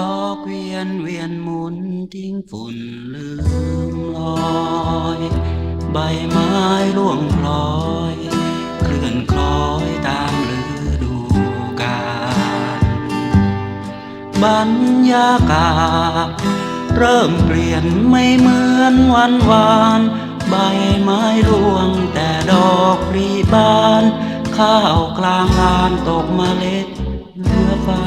ลอกเวียนเวียนหมุนทิ้งฝุ่นลืมลอย ใบไม้ร่วงพลอย เคลื่อนคล้อยตามฤดูกาลบรรยากาศเริ่มเปลี่ยนไม่เหมือนวันวาน ใบไม้ร่วงแต่ดอกปรีบาน ข้าวกลางลานตกเมล็ดเหลือฟ้า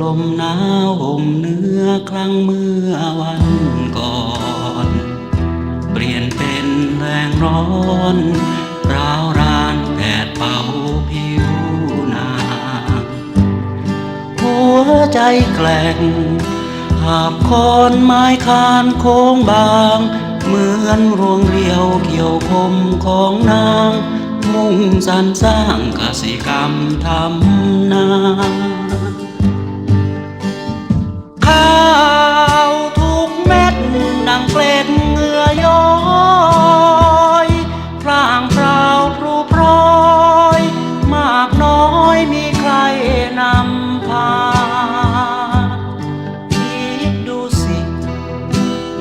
ลมหนาวห่มเนื้อครั้งเมื่อวันก่อน เปลี่ยนเป็นแรงร้อนร้าวรานแดดเป่าผิวหนางหัวใจแกล่งหาบคอนไม้คานโค้งบาง เหมือนรวงเรียวเกี่ยวคมของนาง มุ่งสรรสร้างกสิกรรมทำนาข้าวทุกเม็ดดังเกล็ดเหงื่อย้อยพร่างพราวพรูพร้อย มากน้อยมีใครนำพาคิดดูสิ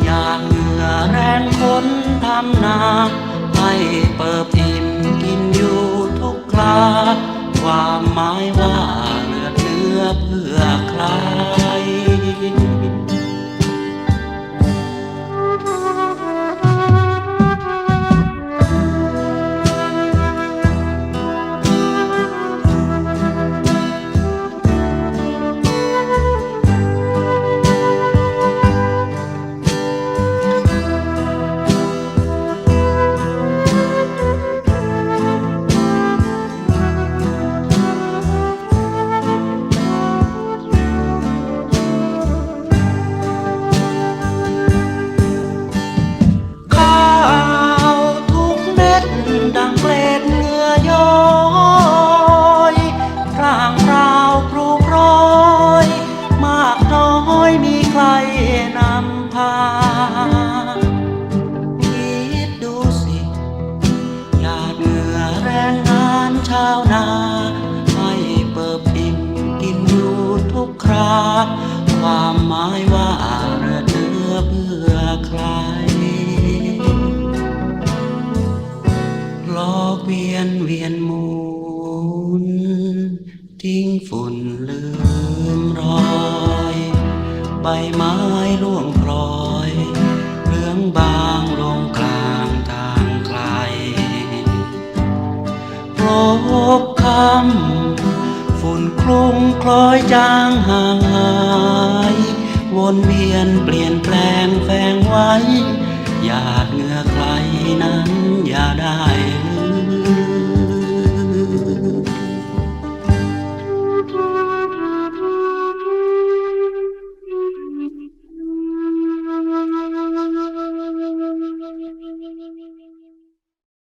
อยาเหงื่อแรงคนทำนาให้เปิบอิ่ม กินอยู่ทุกคราความหมายว่า คิดดูสิหยาดเหงื่อแรงงานชาวนา ให้เปิบอิ่มกินอยู่ทุกครา ความหมายว่าเรือเนื้อเพื่อใครลอกเวียนเวียนหมุนทิ้งฝุ่นลืมรอย ใบไม้ร่วง บางลงกลางทางไกลพบคำฝุ่นคลุ้งคล้อยจางห่างหายวนเวียนเปลี่ยนแปลงแฝงไว้หยาดเหงื่อใครนั้น